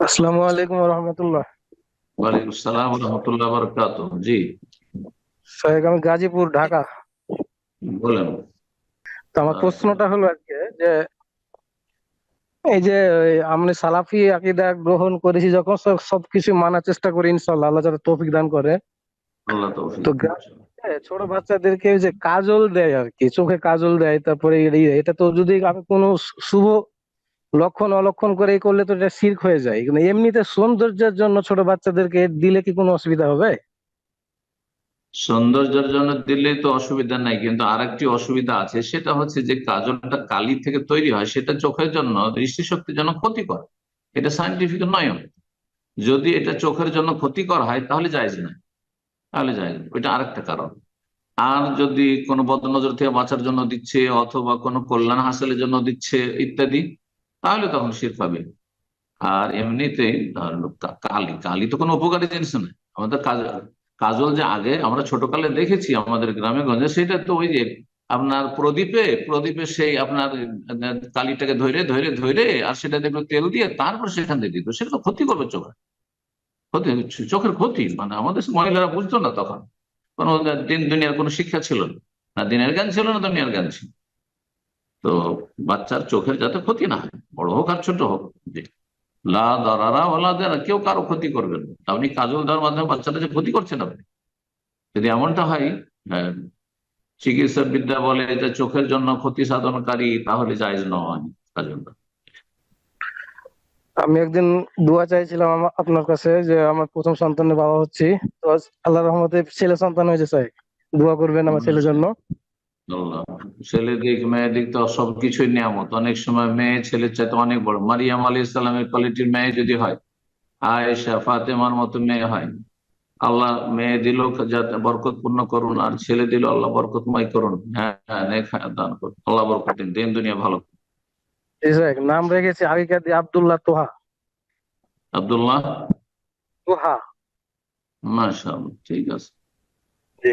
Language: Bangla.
আসসালামু আলাইকুম রহমতুল্লাহ ওয়ালাইকুম আসসালাম রহমতুল্লাহ বারকাত জি। সাহেব আমি গাজীপুর ঢাকা। বলেন। তো আমার প্রশ্নটা হলো আজকে যে এই যে আমরা সালাফি আকীদা গ্রহণ করেছি যখন সব- সবকিছু মানার চেষ্টা করি ইনশাল্লাহ আল্লাহ যাতে তৌফিক দান করে। তো ছোট বাচ্চাদেরকে যে কাজল দেয় আর কি চোখে কাজল দেয় তারপরে এটা তো যদি আমি কোনো শুভ লক্ষণ অলক্ষণ করে করলে তো এটা শির্ক হয়ে যায়। কিন্তু এমনিতে সৌন্দর্যের জন্য ছোট বাচ্চাদেরকে দিলে কি কোনো অসুবিধা হবে? সৌন্দর্যের জন্য দিলে তো অসুবিধা নাই, কিন্তু আরেকটি অসুবিধা আছে, সেটা হচ্ছে যে কাজলটা কালি থেকে তৈরি হয়, সেটা চোখের জন্য দৃষ্টিশক্তির জন্য ক্ষতিকর। এটা সাইন্টিফিক নয়। যদি এটা চোখের জন্য ক্ষতিকর হয়, তাহলে জায়েজ না। তাহলে না। ওইটা আরেকটা কারণ। আর যদি কোনো বদনজর থেকে বাঁচার জন্য দিচ্ছে, অথবা কোনো কল্যাণ হাসিলের জন্য দিচ্ছে, ইত্যাদি তাহলে তখন শির পাবে। আর এমনিতে কালি কালি তো কোনো উপকারী জিনিস না আমাদের কাজ, কাজল যে আগে আমরা ছোটকালে দেখেছি আমাদের গ্রামে গঞ্জে, সেটা তো ওই যে আপনার প্রদীপে প্রদীপে সেই আপনার কালিটাকে ধরে ধরে ধরে আর সেটা একটু তেল দিয়ে তারপর সেখান থেকে দিত। সেটা তো ক্ষতি করবে চোখে। ক্ষতি, চোখের ক্ষতি। মানে আমাদের মহিলারা বুঝতো না তখন। কোনো দিন দুনিয়ার কোনো শিক্ষা ছিল না দিনের জ্ঞান ছিল না, দুনিয়ার জ্ঞান ছিল। তো বাচ্চার চোখের যাতে ক্ষতি না হয় বড় হোক আর ছোট হোক জি লা দারারা ওলা দারা কেউ কারও ক্ষতি করবেন না। আপনি কাজল দেওয়ার মাধ্যমে বাচ্চাটা যে ক্ষতি করছেন আপনি যদি এমনটা হয় চিকিৎসা বিদ্যা বলে যে চোখের জন্য ক্ষতি সাধনকারী তাহলে জায়জ নয় কাজল আমি একদিন দোয়া চাইছিলাম আপনার কাছে যে আমার প্রথম সন্তানের বাবা হচ্ছি। তো আল্লাহ রহমতে ছেলে সন্তান হয়েছে স্যার। দোয়া করবেন আমার ছেলের জন্য। ছেলে দিক মেয়ে দিক তো সবকিছুই নিয়ামত। অনেক সময় মেয়ে ছেলের চাইতে অনেক বড়। মারিয়াম আলী ইসলামের কোয়ালিটির মেয়ে যদি হয় আয়েশা ফাতেমার মতো মেয়ে হয় আল্লাহ মেয়ে দিল যাতে বরকতপূর্ণ করুন আর ছেলে দিল আল্লাহ বরকতময় করুন। হ্যাঁ হ্যাঁ দান করুন। আল্লাহ বরকত দিন। দিন দুনিয়া ভালো। নাম রেখেছি আগেকার দিয়ে আব্দুল্লাহ তোহা। আব্দুল্লাহ? তোহা। মাশাআল্লাহ ঠিক আছে। জি।